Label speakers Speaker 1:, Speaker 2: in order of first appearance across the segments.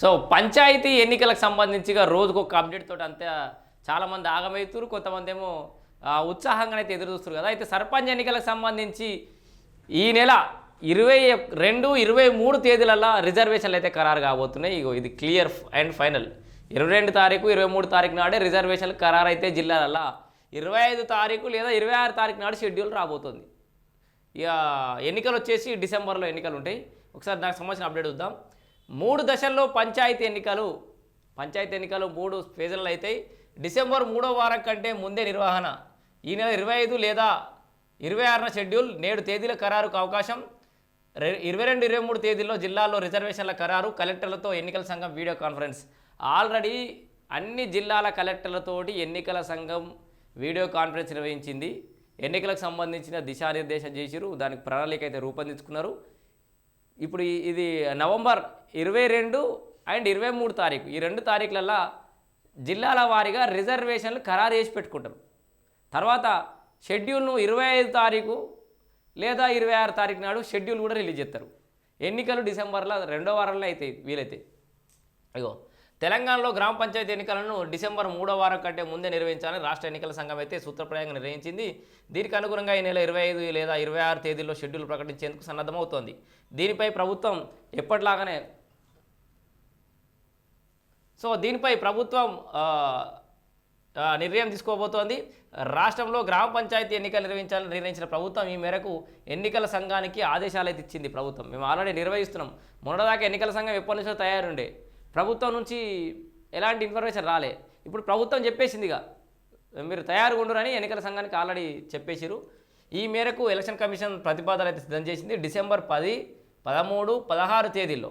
Speaker 1: So panchayat ఎన్నికలకు సంబంధించిగా రోజుకు ఒక అప్డేట్ తోటి అంతే చాలామంది ఆగమవుతారు కొంతమంది ఏమో ఉత్సాహంగా అయితే ఎదురు చూస్తారు కదా. అయితే సర్పంచ్ ఎన్నికలకు సంబంధించి ఈ నెల ఇరవై రెండు ఇరవై మూడు తేదీలలో రిజర్వేషన్లు అయితే ఖరారు కాబోతున్నాయి. ఇగో ఇది క్లియర్ అండ్ ఫైనల్. ఇరవై రెండు తారీఖు ఇరవై మూడు తారీఖు నాడే రిజర్వేషన్లు ఖరారు అయితే జిల్లాలలో ఇరవై ఐదు తారీఖు లేదా ఇరవై ఆరు తారీఖు నాడు షెడ్యూల్ రాబోతుంది. ఇక ఎన్నికలు వచ్చేసి డిసెంబర్లో ఎన్నికలు ఉంటాయి. ఒకసారి దానికి సంబంధించిన అప్డేట్ చూద్దాం. మూడు దశల్లో పంచాయతీ ఎన్నికలు పంచాయతీ ఎన్నికలు మూడు ఫేజులలో అయితే డిసెంబర్ మూడో వారం కంటే ముందే నిర్వహణ. ఈ నెల ఇరవై ఐదు లేదా ఇరవై ఆరున షెడ్యూల్ నేడు తేదీల ఖరారుకు అవకాశం. రె- ఇరవై రెండు ఇరవై మూడు తేదీల్లో జిల్లాల్లో రిజర్వేషన్ల ఖరారు కలెక్టర్లతో ఎన్నికల సంఘం వీడియో కాన్ఫరెన్స్. ఆల్రెడీ అన్ని జిల్లాల కలెక్టర్లతోటి ఎన్నికల సంఘం వీడియో కాన్ఫరెన్స్ నిర్వహించింది. ఎన్నికలకు సంబంధించిన దిశానిర్దేశం చేసిరు దానికి ప్రణాళిక అయితే రూపొందించుకున్నారు. ఇప్పుడు ఇది నవంబర్ ఇరవై రెండు అండ్ ఇరవై మూడు తారీఖు. ఈ రెండు తారీఖులల్లో జిల్లాల వారీగా రిజర్వేషన్లు ఖరారు చేసి పెట్టుకుంటారు. తర్వాత షెడ్యూల్ను ఇరవై ఐదు తారీఖు లేదా ఇరవై ఆరు తారీఖు నాడు షెడ్యూల్ కూడా రిలీజ్ చేస్తారు. ఎన్నికలు డిసెంబర్లో రెండో వారంలో అవుతాయి వీలైతే. అయ్యో తెలంగాణలో గ్రామ పంచాయతీ ఎన్నికలను డిసెంబర్ మూడో వారం కంటే ముందే నిర్వహించాలని రాష్ట్ర ఎన్నికల సంఘం అయితే సూత్రప్రాయంగా నిర్వహించింది దీనికి అనుగుణంగా ఈ నెల ఇరవై ఐదు లేదా ఇరవై ఆరు తేదీల్లో షెడ్యూల్ ప్రకటించేందుకు సన్నద్ధమవుతోంది. దీనిపై ప్రభుత్వం ఎప్పటిలాగానే సో దీనిపై ప్రభుత్వం నిర్ణయం తీసుకోబోతోంది. రాష్ట్రంలో గ్రామ పంచాయతీ ఎన్నికలు నిర్వహించాలని నిర్ణయించిన ప్రభుత్వం ఈ మేరకు ఎన్నికల సంఘానికి ఆదేశాలు అయితే ఇచ్చింది ప్రభుత్వం. మేము ఆల్రెడీ నిర్వహిస్తున్నాం. మొన్నదాకా ఎన్నికల సంఘం ఎప్పటి నుంచో తయారుండే. ప్రభుత్వం నుంచి ఎలాంటి ఇన్ఫర్మేషన్ రాలే. ఇప్పుడు ప్రభుత్వం చెప్పేసిందిగా మీరు తయారుగా ఉండరని ఎన్నికల సంఘానికి ఆల్రెడీ చెప్పేశారు ఈ మేరకు ఎలక్షన్ కమిషన్ ప్రతిపాదన అయితే సిద్ధం చేసింది డిసెంబర్ పది పదమూడు పదహారు తేదీల్లో.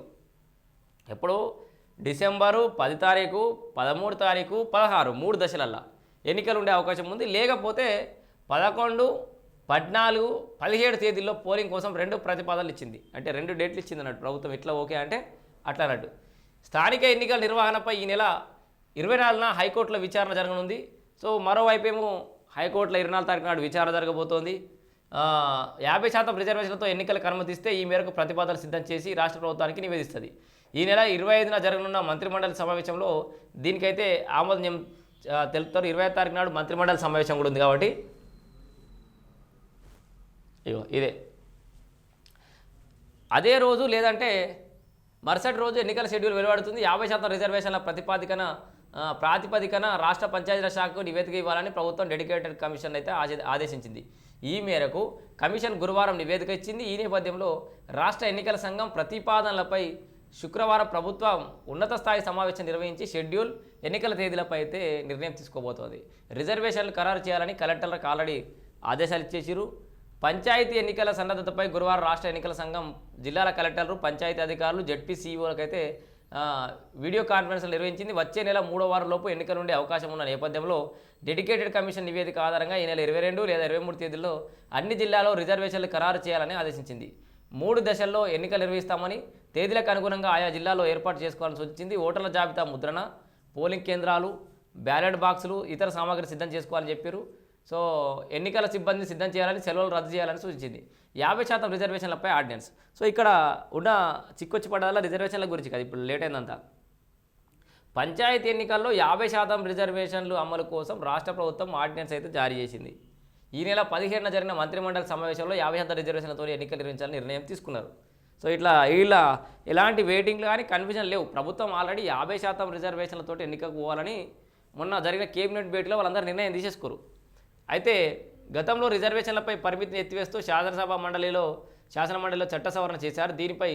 Speaker 1: ఎప్పుడు డిసెంబరు పది తారీఖు పదమూడు తారీఖు పదహారు మూడు దశలల్లో ఎన్నికలు ఉండే అవకాశం ఉంది. లేకపోతే పదకొండు పద్నాలుగు పదిహేడు తేదీల్లో పోలింగ్ కోసం రెండు ప్రతిపాదనలు ఇచ్చింది. అంటే రెండు డేట్లు ఇచ్చింది అన్నట్టు ప్రభుత్వం ఇట్లా ఓకే అంటే అట్లా అన్నట్టు. స్థానిక ఎన్నికల నిర్వహణపై ఈ నెల ఇరవై నాలుగున హైకోర్టులో విచారణ జరగనుంది. సో మరోవైపు ఏమో హైకోర్టులో ఇరవై నాలుగు తారీఖు నాడు విచారణ జరగబోతోంది. యాభై శాతం రిజర్వేషన్లతో ఎన్నికలకు అనుమతిస్తే ఈ మేరకు ప్రతిపాదనలు సిద్ధం చేసి రాష్ట్ర ప్రభుత్వానికి నివేదిస్తుంది. ఈ నెల ఇరవై ఐదున జరగనున్న మంత్రిమండలి సమావేశంలో దీనికైతే ఆమోదం తెలుపుతారు. ఇరవై తారీఖు నాడు మంత్రిమండలి సమావేశం కూడా ఉంది కాబట్టి. ఇగో ఇదే. అదే రోజు లేదంటే మరుసటి రోజు ఎన్నికల షెడ్యూల్ వెలువడుతుంది. యాభై శాతం రిజర్వేషన్ల ప్రతిపాదికన ప్రాతిపదికన రాష్ట్ర పంచాయతీరాజ్ శాఖకు నివేదిక ఇవ్వాలని ప్రభుత్వం డెడికేటెడ్ కమిషన్ అయితే ఆదేశించింది. ఈ మేరకు కమిషన్ గురువారం నివేదిక ఇచ్చింది. ఈ నేపథ్యంలో రాష్ట్ర ఎన్నికల సంఘం ప్రతిపాదనలపై శుక్రవారం ప్రభుత్వం ఉన్నత స్థాయి సమావేశం నిర్వహించి షెడ్యూల్ ఎన్నికల తేదీలపై అయితే నిర్ణయం తీసుకోబోతోంది. రిజర్వేషన్లు ఖరారు చేయాలని కలెక్టర్లకు ఆల్రెడీ ఆదేశాలు ఇచ్చేసిరు పంచాయతీ ఎన్నికల సన్నద్ధతపై గురువారం రాష్ట్ర ఎన్నికల సంఘం జిల్లాల కలెక్టర్లు పంచాయతీ అధికారులు జడ్పీ సీఈఓలకైతే వీడియో కాన్ఫరెన్స్లు నిర్వహించింది. వచ్చే నెల మూడో వారం లోపు ఎన్నికలు ఉండే అవకాశం ఉన్న నేపథ్యంలో డెడికేటెడ్ కమిషన్ నివేదిక ఆధారంగా ఈ నెల ఇరవై రెండు లేదా ఇరవై మూడు తేదీల్లో అన్ని జిల్లాలో రిజర్వేషన్లు ఖరారు చేయాలని ఆదేశించింది. మూడు దశల్లో ఎన్నికలు నిర్వహిస్తామని తేదీలకు అనుగుణంగా ఆయా జిల్లాలో ఏర్పాటు చేసుకోవాలని సూచించింది. ఓటర్ల జాబితా ముద్రణ పోలింగ్ కేంద్రాలు బ్యాలెట్ బాక్సులు ఇతర సామాగ్రి సిద్ధం చేసుకోవాలని చెప్పారు. సో ఎన్నికల సిబ్బంది సిద్ధం చేయాలని సెలవులు రద్దు చేయాలని సూచించింది. యాభై శాతం రిజర్వేషన్లపై ఆర్డినెన్స్. సో ఇక్కడ ఉన్న చిక్కొచ్చి పడాల రిజర్వేషన్ల గురించి కదా ఇప్పుడు లేట్ అయిందంతా. పంచాయతీ ఎన్నికల్లో యాభై శాతం రిజర్వేషన్లు అమలు కోసం రాష్ట్ర ప్రభుత్వం ఆర్డినెన్స్ అయితే జారీ చేసింది. ఈ నెల పదిహేడున జరిగిన మంత్రిమండలి సమావేశంలో యాభై శాతం రిజర్వేషన్లతో ఎన్నికలు నిర్వహించాలని నిర్ణయం తీసుకున్నారు. సో ఇట్లా ఇలా ఎలాంటి వెయిటింగ్లు కానీ కన్ఫ్యూజన్ లేవు. ప్రభుత్వం ఆల్రెడీ యాభై శాతం రిజర్వేషన్లతో ఎన్నికకు పోవాలని మొన్న జరిగిన కేబినెట్ భేటీలో వాళ్ళందరూ నిర్ణయం తీసేసుకోరు అయితే గతంలో రిజర్వేషన్లపై పరిమితిని ఎత్తివేస్తూ శాసనసభ మండలిలో శాసన మండలిలో చట్ట సవరణ చేశారు. దీనిపై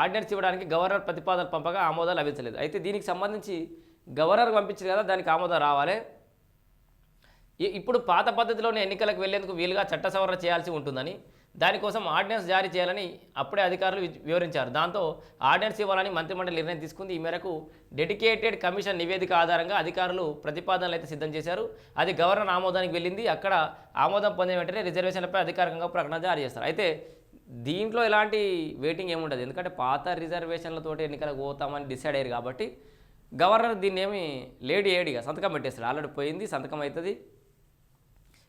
Speaker 1: ఆర్డినెన్స్ ఇవ్వడానికి గవర్నర్ ప్రతిపాదన పంపగా ఆమోదం లభించలేదు. అయితే దీనికి సంబంధించి గవర్నర్ పంపించింది కదా దానికి ఆమోదం రావాలి. ఇప్పుడు పాత పద్ధతిలోనే ఎన్నికలకు వెళ్ళేందుకు వీలుగా చట్ట సవరణ చేయాల్సి ఉంటుందని దానికోసం ఆర్డినెన్స్ జారీ చేయాలని అప్పుడే అధికారులు వి- వివరించారు. దాంతో ఆర్డినెన్స్ ఇవ్వాలని మంత్రిమండలి నిర్ణయం తీసుకుంది. ఈ మేరకు డెడికేటెడ్ కమిషన్ నివేదిక ఆధారంగా అధికారులు ప్రతిపాదనలు అయితే సిద్ధం చేశారు. అది గవర్నర్ ఆమోదానికి వెళ్ళింది. అక్కడ ఆమోదం పొందిన వెంటనే రిజర్వేషన్లపై అధికారికంగా ప్రకటన జారీ చేస్తారు. అయితే దీంట్లో ఎలాంటి వెయిటింగ్ ఏముండదు. ఎందుకంటే పాత రిజర్వేషన్లతో ఎన్నికలకు పోతామని డిసైడ్ అయ్యారు కాబట్టి గవర్నర్ దీన్ని ఏమి లేడీ ఏడిగా సంతకం పెట్టేస్తారు ఆల్రెడీ పోయింది సంతకం అవుతుంది.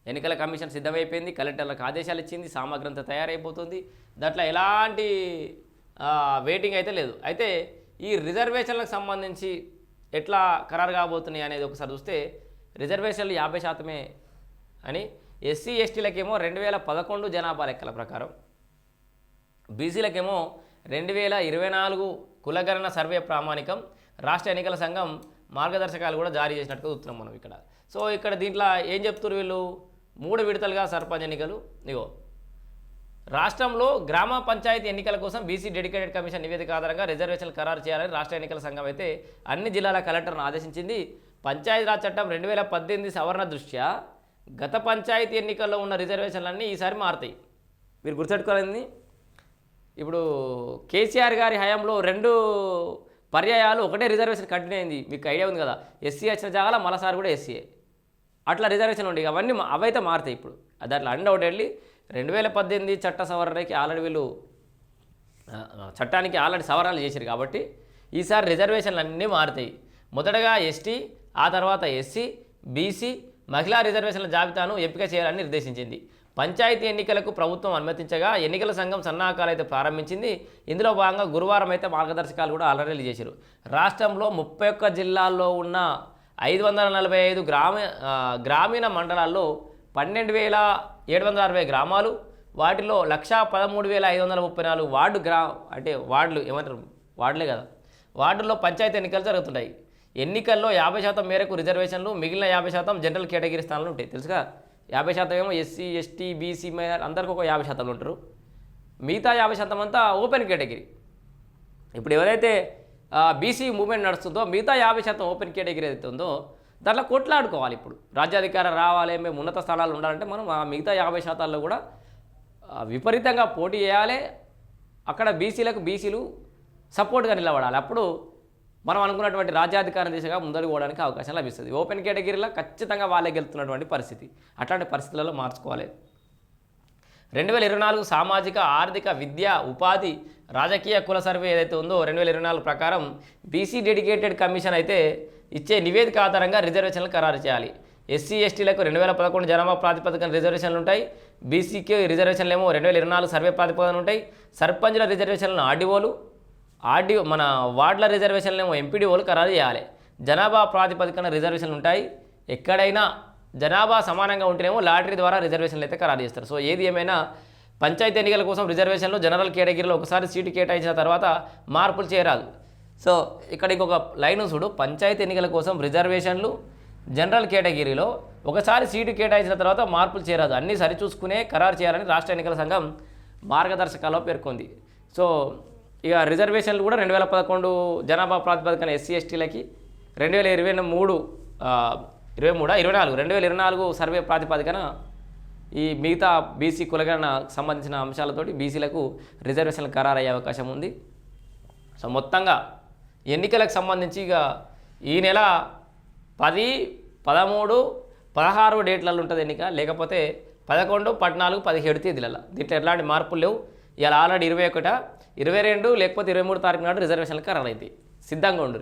Speaker 1: ఎన్నికల కమిషన్ సిద్ధమైపోయింది కలెక్టర్లకు ఆదేశాలు ఇచ్చింది సామగ్రంత అంతా తయారైపోతుంది. దాంట్లో ఎలాంటి వెయిటింగ్ అయితే లేదు. అయితే ఈ రిజర్వేషన్లకు సంబంధించి ఎట్లా ఖరారు కాబోతున్నాయి అనేది ఒకసారి చూస్తే రిజర్వేషన్లు యాభై శాతమే అని ఎస్సీ ఎస్టీలకేమో రెండు వేల పదకొండు జనాభా లెక్కల ప్రకారం బీసీలకేమో రెండు వేల ఇరవై నాలుగు కులగణన సర్వే ప్రామాణికం రాష్ట్ర ఎన్నికల సంఘం మార్గదర్శకాలు కూడా జారీ చేసినట్టుగా చూస్తున్నాం మనం ఇక్కడ. సో ఇక్కడ దీంట్లో ఏం చెప్తున్నారు వీళ్ళు? మూడు విడతలుగా సర్పంచ్ ఎన్నికలు. ఇగో రాష్ట్రంలో గ్రామ పంచాయతీ ఎన్నికల కోసం బీసీ డెడికేటెడ్ కమిషన్ నివేదిక ఆధారంగా రిజర్వేషన్లు ఖరారు చేయాలని రాష్ట్ర ఎన్నికల సంఘం అయితే అన్ని జిల్లాల కలెక్టర్ను ఆదేశించింది. పంచాయతీరాజ్ చట్టం రెండు వేల పద్దెనిమిది సవరణ దృష్ట్యా గత పంచాయతీ ఎన్నికల్లో ఉన్న రిజర్వేషన్లన్నీ ఈసారి మారుతాయి. మీరు గుర్తుపెట్టుకోవాలండి. ఇప్పుడు కేసీఆర్ గారి హయాంలో రెండు పర్యాయాలు ఒకటే రిజర్వేషన్ కంటిన్యూ అయింది. మీకు ఐడియా ఉంది కదా? ఎస్సీ వచ్చిన జాగాల మరోసారి కూడా ఎస్సీఏ అట్లా రిజర్వేషన్ ఉండే. అవన్నీ అవైతే మారుతాయి ఇప్పుడు. అది అట్లా అండ్ రెండు వేల పద్దెనిమిది చట్ట సవరణకి ఆల్రెడీ వీళ్ళు చట్టానికి ఆల్రెడీ సవరణలు చేశారు కాబట్టి ఈసారి రిజర్వేషన్లు అన్నీ మారుతాయి. మొదటగా ఎస్టీ ఆ తర్వాత ఎస్సీ బీసీ మహిళా రిజర్వేషన్ల జాబితాను ఎంపిక చేయాలని నిర్దేశించింది. పంచాయతీ ఎన్నికలకు ప్రభుత్వం అనుమతించగా ఎన్నికల సంఘం సన్నాహకాలు అయితే ప్రారంభించింది. ఇందులో భాగంగా గురువారం అయితే మార్గదర్శకాలు కూడా ఆల్రెడీ చేశారు రాష్ట్రంలో ముప్పై ఒక్క జిల్లాల్లో ఉన్న ఐదు వందల నలభై ఐదు గ్రామ గ్రామీణ మండలాల్లో పన్నెండు వేల ఏడు వందల అరవై గ్రామాలు వాటిలో లక్షా పదమూడు వేల ఐదు వందల ముప్పై నాలుగు వార్డు గ్రా అంటే వార్డులు ఏమంటారు? వార్డులే కదా. వార్డుల్లో పంచాయతీ ఎన్నికలు జరుగుతున్నాయి. ఎన్నికల్లో యాభై శాతం మేరకు రిజర్వేషన్లు మిగిలిన యాభై శాతం జనరల్ కేటగిరీ స్థానాలు ఉంటాయి. తెలుసుగా? యాభై శాతం ఏమో ఎస్సీ ఎస్టీ బీసీ మైనార్ అందరికీ ఒక యాభై శాతంలో ఉంటారు. మిగతా యాభై శాతం అంతా ఓపెన్ కేటగిరీ. ఇప్పుడు ఎవరైతే బీసీ మూవ్మెంట్ నడుస్తుందో మిగతా యాభై శాతం ఓపెన్ కేటగిరీ ఏదైతే ఉందో దాంట్లో కొట్లాడుకోవాలి ఇప్పుడు. రాజ్యాధికారం రావాలి మేము ఉన్నత స్థానాలు ఉండాలంటే మనం ఆ మిగతా యాభై శాతాల్లో కూడా విపరీతంగా పోటీ చేయాలి. అక్కడ బీసీలకు బీసీలు సపోర్ట్గా నిలబడాలి. అప్పుడు మనం అనుకున్నటువంటి రాజ్యాధికారం దిశగా ముందరకు పోవడానికి అవకాశం లభిస్తుంది. ఓపెన్ కేటగిరీలో ఖచ్చితంగా వాళ్ళే గెలుతున్నటువంటి పరిస్థితి. అట్లాంటి పరిస్థితులలో మార్చుకోవాలి. రెండు వేల ఇరవై నాలుగు సామాజిక ఆర్థిక విద్య ఉపాధి రాజకీయ కుల సర్వే ఏదైతే ఉందో రెండు వేల ఇరవై నాలుగు ప్రకారం బీసీ డెడికేటెడ్ కమిషన్ అయితే ఇచ్చే నివేదిక ఆధారంగా రిజర్వేషన్లు ఖరారు చేయాలి. ఎస్సీ ఎస్టీలకు రెండు వేల పదకొండు జనాభా ప్రాతిపదికన రిజర్వేషన్లు ఉంటాయి. బీసీకి రిజర్వేషన్లు ఏమో రెండు వేల ఇరవై నాలుగు సర్వే ప్రాతిపదికన ఉంటాయి. సర్పంచుల రిజర్వేషన్లను ఆర్డీఓలు ఆర్డీఓ మన వార్డుల రిజర్వేషన్లు ఏమో ఎంపీడీఓలు ఖరారు చేయాలి. జనాభా ప్రాతిపదికన రిజర్వేషన్లు ఉంటాయి. ఎక్కడైనా జనాభా సమానంగా ఉంటేనేమో లాటరీ ద్వారా రిజర్వేషన్లు అయితే ఖరారు చేస్తారు. సో ఏది ఏమైనా పంచాయతీ ఎన్నికల కోసం రిజర్వేషన్లు జనరల్ కేటగిరీలో ఒకసారి సీటు కేటాయించిన తర్వాత మార్పులు చేయరాదు. సో ఇక్కడ ఇంకొక లైన్ చూడు. పంచాయతీ ఎన్నికల కోసం రిజర్వేషన్లు జనరల్ కేటగిరీలో ఒకసారి సీటు కేటాయించిన తర్వాత మార్పులు చేయరాదు. అన్నీ సరిచూసుకునే ఖరారు చేయాలని రాష్ట్ర ఎన్నికల సంఘం మార్గదర్శకాల్లో పేర్కొంది. సో ఇక రిజర్వేషన్లు కూడా రెండు వేల పదకొండు జనాభా ప్రాతిపదికన ఎస్సీ ఎస్టీలకి రెండు వేల ఇరవై మూడు ఇరవై మూడా? ఇరవై నాలుగు. రెండు వేల ఇరవై నాలుగు సర్వే ప్రాతిపదికన ఈ మిగతా బీసీ కులగణ సంబంధించిన అంశాలతోటి బీసీలకు రిజర్వేషన్లు ఖరారయ్యే అవకాశం ఉంది. సో మొత్తంగా ఎన్నికలకు సంబంధించి ఇక ఈ నెల పది పదమూడు పదహారు డేట్లలో ఉంటుంది ఎన్నిక. లేకపోతే పదకొండు పద్నాలుగు పదిహేడు తేదీలలో దీంట్లో ఎలాంటి మార్పులు లేవు. ఇలా ఆల్రెడీ ఇరవై ఒకట. ఇరవై రెండు లేకపోతే ఇరవై మూడు తారీఖు నాడు రిజర్వేషన్లు ఖరారు అవుతాయి సిద్ధంగా ఉండు.